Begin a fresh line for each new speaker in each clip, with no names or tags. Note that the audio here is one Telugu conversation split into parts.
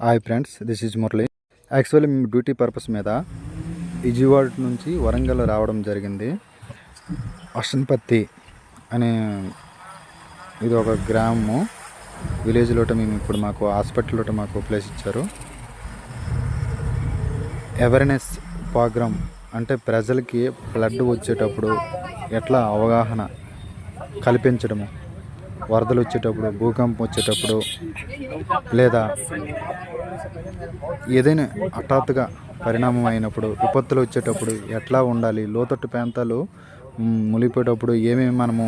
Hi friends this is Murali actually మేము డ్యూటీ పర్పస్ మీద విజయవాడ నుంచి వరంగల్ రావడం జరిగింది. అసన్పత్తి అనే ఇది ఒక గ్రామము. విలేజ్లో మేము ఇప్పుడు మాకు హాస్పిటల్లో మాకు ప్లేస్ ఇచ్చారు. అవేర్నెస్ ప్రోగ్రామ్ అంటే ప్రజలకి బ్లడ్ వచ్చేటప్పుడు ఎట్లా అవగాహన కల్పించడము. వరదలు వచ్చేటప్పుడు భూకంపం వచ్చేటప్పుడు లేదా ఏదైనా హఠాత్తుగా పరిణామం అయినప్పుడు విపత్తులు వచ్చేటప్పుడు ఎట్లా ఉండాలి? లోతట్టు ప్రాంతాలు మునిగిపోయేటప్పుడు ఏమేమి మనము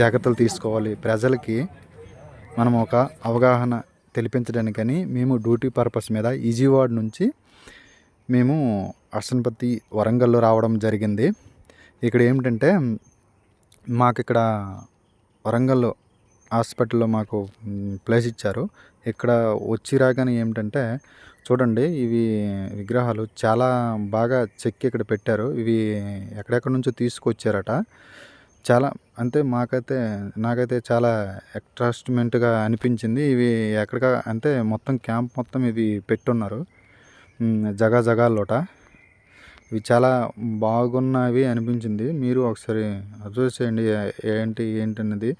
జాగ్రత్తలు తీసుకోవాలి? ప్రజలకి మనం ఒక అవగాహన తెలిపించడానికని మేము డ్యూటీ పర్పస్ మీద ఈజీవాడ్ నుంచి మేము అర్సన్పత్తి వరంగల్లో రావడం జరిగింది. ఇక్కడ ఏమిటంటే మాకు ఇక్కడ వరంగల్లో హాస్పిటల్లో మాకు ప్లేస్ ఇచ్చారు. ఇక్కడ వచ్చి రాగానే ఏమిటంటే చూడండి ఇవి విగ్రహాలు చాలా బాగా చెక్కి ఇక్కడ పెట్టారు. ఇవి ఎక్కడెక్కడ నుంచో తీసుకొచ్చారట. చాలా అంటే మాకైతే నాకైతే చాలా ఎక్స్ట్రాస్ట్మెంట్గా అనిపించింది. ఇవి ఎక్కడ అంటే మొత్తం క్యాంప్ మొత్తం ఇవి పెట్టున్నారు. జగా జగాల్లోట ఇవి చాలా బాగున్నవి అనిపించింది. మీరు ఒకసారి అబ్జర్వ్ చేయండి ఏంటి ఏంటన్నది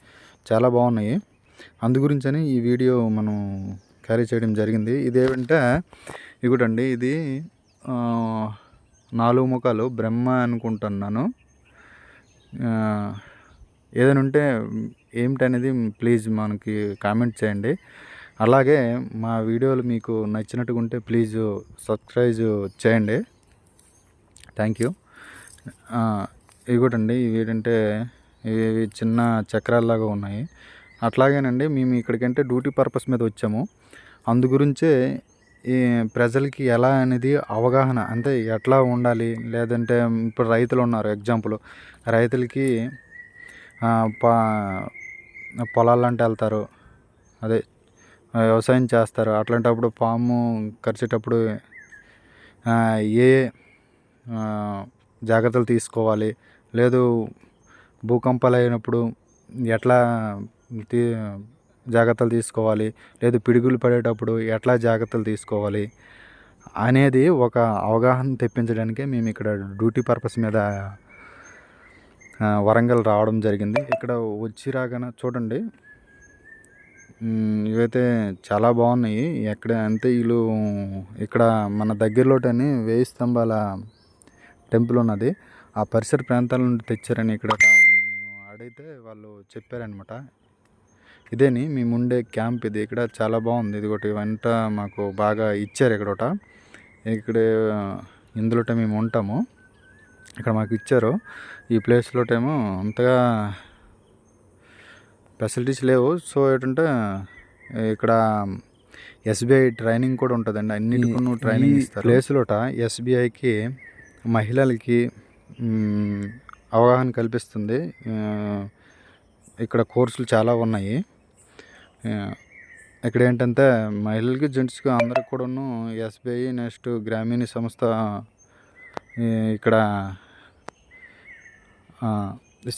చాలా బాగున్నాయి. అందుగురించని ఈ వీడియో మనం క్యారీ చేయడం జరిగింది. ఇదేమంటే ఇగుడండి ఇది నాలుగు ముఖాలు బ్రహ్మ అనుకుంటున్నాను. ఏదైనా ఉంటే ఏమిటనేది ప్లీజ్ మనకి కామెంట్ చేయండి. అలాగే మా వీడియోలు మీకు నచ్చినట్టుగా ఉంటే ప్లీజ్ సబ్స్క్రైబ్ చేయండి. Thank you. ఇవి కూడా అండి ఇవి ఏంటంటే ఇవి చిన్న చక్రాల్లాగా ఉన్నాయి. అట్లాగేనండి మేము ఇక్కడికంటే డ్యూటీ పర్పస్ మీద వచ్చాము. అందు గురించే ఈ ప్రజలకి ఎలా అనేది అవగాహన అంటే ఎట్లా ఉండాలి లేదంటే ఇప్పుడు రైతులు ఉన్నారు ఎగ్జాంపుల్. రైతులకి ఆ, పొలాలంటే వెళ్తారు. అదే వ్యవసాయం చేస్తారు. అట్లాంటప్పుడు పాము కరిచేటప్పుడు ఏ జాగ్రత్తలు తీసుకోవాలి. లేదు భూకంపాలు అయినప్పుడు ఎట్లా తీ జాగ్రత్తలు తీసుకోవాలి? లేదు పిడుగులు పడేటప్పుడు ఎట్లా జాగ్రత్తలు తీసుకోవాలి? అనేది ఒక అవగాహన తెప్పించడానికే మేము ఇక్కడ డ్యూటీ పర్పస్ మీద వరంగల్ రావడం జరిగింది. ఇక్కడ వచ్చి రాగానే చూడండి. ఇవైతే చాలా బాగున్నాయి. ఎక్కడ అంటే వీళ్ళు ఇక్కడ మన దగ్గరలోటని వేయి స్తంభాల టెంపుల్ ఉన్నది. ఆ పరిసర ప్రాంతాల నుండి తెచ్చారని ఇక్కడ అడిగితే వాళ్ళు చెప్పారనమాట ఇదేని మేము ఉండే క్యాంప్ ఇది. ఇక్కడ చాలా బాగుంది. ఇది ఒకటి వంట మాకు బాగా ఇచ్చారు ఇక్కడ ఒకట ఇక్కడ ఇందులోట మేము ఉంటాము. ఇక్కడ మాకు ఇచ్చారు. ఈ ప్లేస్లోటేమో అంతగా ఫెసిలిటీస్ లేవు. సో ఏంటంటే ఇక్కడ ఎస్బీఐ ట్రైనింగ్ కూడా ఉంటుందండి. అన్నిటికీ ట్రైనింగ్ ఇస్తారు. ప్లేస్లోట ఎస్బీఐకి మహిళలకి అవగాహన కల్పిస్తుంది. ఇక్కడ కోర్సులు చాలా ఉన్నాయి. ఇక్కడ ఏంటంటే మహిళలకి జెంట్స్కి అందరికి కూడాను ఎస్బీఐ నెక్స్ట్ గ్రామీణ సంస్థ ఇక్కడ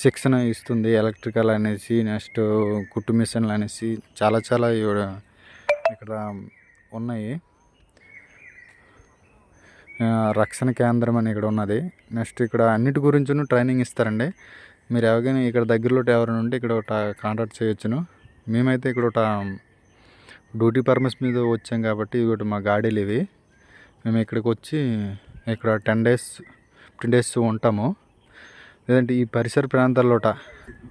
శిక్షణ ఇస్తుంది. ఎలక్ట్రికల్ అనేసి నెక్స్ట్ కుట్టు మిషన్లు అనేసి చాలా చాలా ఇక్కడ ఉన్నాయి. రక్షణ కేంద్రం అని ఇక్కడ ఉన్నది. నెక్స్ట్ ఇక్కడ అన్నిటి గురించును ట్రైనింగ్ ఇస్తారండి. మీరు ఎవరికైనా ఇక్కడ దగ్గరలో ఎవరైనా ఉంటే ఇక్కడ ఒక కాంటాక్ట్ చేయొచ్చును. మేమైతే ఇక్కడ ఒక డ్యూటీ పర్మిస్ మీద వచ్చాం కాబట్టి ఇవి ఒకటి మా గాడీలు ఇవి. మేము ఇక్కడికి వచ్చి ఇక్కడ టెన్ డేస్ ఫిఫ్టీన్ డేస్ ఉంటాము. లేదంటే ఈ పరిసర ప్రాంతాల్లోట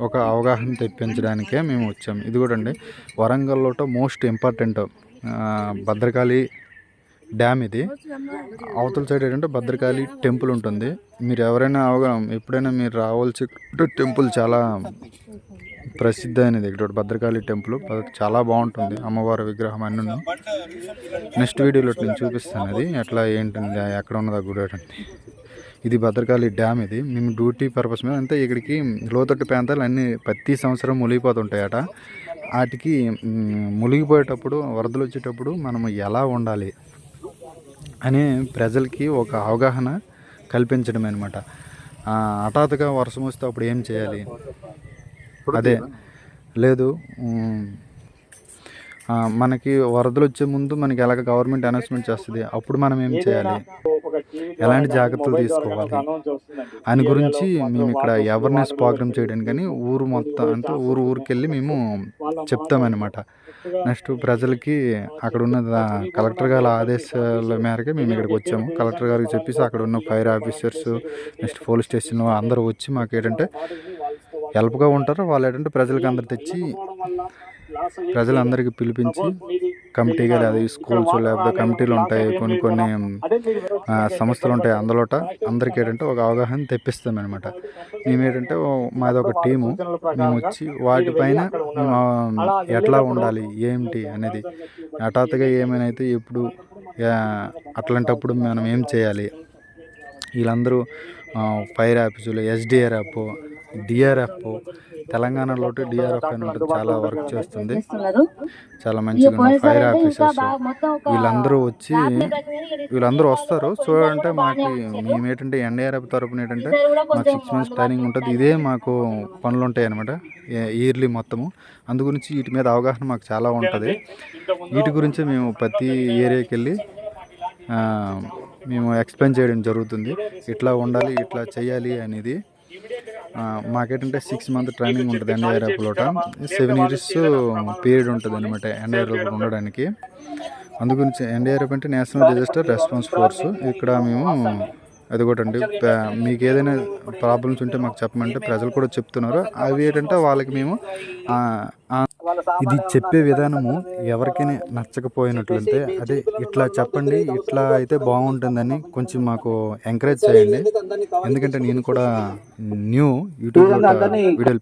ఒక అవగాహన తెప్పించడానికే మేము వచ్చాము ఇది కూడా అండి వరంగల్లోట మోస్ట్ ఇంపార్టెంట్ భద్రకాళి డ్యామ్ ఇది. అవతల సైడ్ ఏంటంటే భద్రకాళి టెంపుల్ ఉంటుంది. మీరు ఎవరైనా అవగా ఎప్పుడైనా మీరు రావాల్సి టెంపుల్ చాలా ప్రసిద్ధ అయినది ఇక్కడ భద్రకాళి టెంపుల్ చాలా బాగుంటుంది. అమ్మవారి విగ్రహం అన్నీ నెక్స్ట్ వీడియోలో నేను చూపిస్తాను అది. ఎట్లా ఏంటుంది ఎక్కడ ఉన్నదా గుడి ఇది భద్రకాళి డ్యామ్ ఇది. మేము డ్యూటీ పర్పస్ మీద అంతే ఇక్కడికి లోతట్టు ప్రాంతాలు అన్ని ప్రతి సంవత్సరం మునిగిపోతుంటాయట. వాటికి మునిగిపోయేటప్పుడు వరదలు వచ్చేటప్పుడు మనం ఎలా ఉండాలి? అని ప్రజలకి ఒక అవగాహన కల్పించడమే అనమాట హఠాత్తుగా వర్షం వస్తే అప్పుడు ఏం చేయాలి? అదే. లేదు మనకి వరదలు వచ్చే ముందు మనకి ఎలాగ గవర్నమెంట్ అనౌన్స్మెంట్ చేస్తుంది? అప్పుడు మనం ఏం చేయాలి? ఎలాంటి జాగ్రత్తలు తీసుకోవాలి? అని గురించి మేము ఇక్కడ అవేర్నెస్ ప్రోగ్రామ్ చేయడానికి కానీ ఊరు మొత్తం అంటే ఊరు ఊరికి వెళ్ళి మేము చెప్తామన్నమాట. నెక్స్ట్ ప్రజలకి అక్కడ ఉన్న కలెక్టర్ గారి ఆదేశాల మేరకు మేము ఇక్కడికి వచ్చాము. కలెక్టర్ గారికి చెప్పేసి అక్కడ ఉన్న fire officers next police station అందరూ వచ్చి మాకు ఏంటంటే హెల్ప్గా ఉంటారు. వాళ్ళు ఏంటంటే ప్రజలకు అందరు తెచ్చి ప్రజలందరికీ పిలిపించి కమిటీగా లేదా ఈ స్కూల్స్ లేకపోతే కమిటీలు ఉంటాయి కొన్ని కొన్ని సంస్థలు ఉంటాయి అందులోట. అందరికీ ఏంటంటే ఒక అవగాహన తెప్పిస్తాం అనమాట మేము ఏంటంటే మాది ఒక టీము. మేము వచ్చి వాటిపైన ఎట్లా ఉండాలి ఏంటి అనేది. హఠాత్తుగా ఏమైనా అయితే ఇప్పుడు ఆ, అట్లాంటప్పుడు మనం ఏం చేయాలి? వీళ్ళందరూ ఫైర్ ఆఫీసులు ఎస్డిఆర్ఎఫ్ డిఆర్ఎఫ్ తెలంగాణలో డిఆర్ఎఫ్ అని ఉంటుంది చాలా వర్క్ చేస్తుంది. చాలా మంచిగా ఫైర్ ఆఫీసర్స్ వీళ్ళందరూ వచ్చి వీళ్ళందరూ వస్తారు. సో అంటే మాకు మేము ఏంటంటే ఎన్డీఆర్ఎఫ్ తరపున ఏంటంటే మాకు సిక్స్ మంత్స్ ట్రైనింగ్ ఉంటుంది. ఇదే మాకు పనులు ఉంటాయి అనమాట ఇయర్లీ మొత్తము. అందు గురించి వీటి మీద అవగాహన మాకు చాలా ఉంటుంది. వీటి గురించి మేము ప్రతి ఏరియాకి వెళ్ళి మేము ఎక్స్ప్లెయిన్ చేయడం జరుగుతుంది. ఇట్లా ఉండాలి ఇట్లా చేయాలి అనేది మాకేంటంటే సిక్స్ మంత్ ట్రైనింగ్ ఉంటుంది ఎన్డీఆర్ఎఫ్లో సెవెన్ ఇయర్స్ పీరియడ్ ఉంటుంది అనమాట ఎన్డీఆర్ఎఫ్ ఉండడానికి. అందు గురించి ఎన్డీఆర్ఎఫ్ అంటే నేషనల్ డిజాస్టర్ రెస్పాన్స్ ఫోర్స్ ఇక్కడ మేము అది కూడా అండి మీకు ఏదైనా ప్రాబ్లమ్స్ ఉంటే మాకు చెప్పమంటే ప్రజలు కూడా చెప్తున్నారు. అవి ఏంటంటే వాళ్ళకి మేము ఇది చెప్పే విధానము ఎవరికైనా నచ్చకపోయినట్లయితే అదే ఇట్లా చెప్పండి ఇట్లా అయితే బాగుంటుందని కొంచెం మాకు ఎంకరేజ్ చేయండి. ఎందుకంటే నేను కూడా న్యూ యూట్యూబ్ వీడియోలు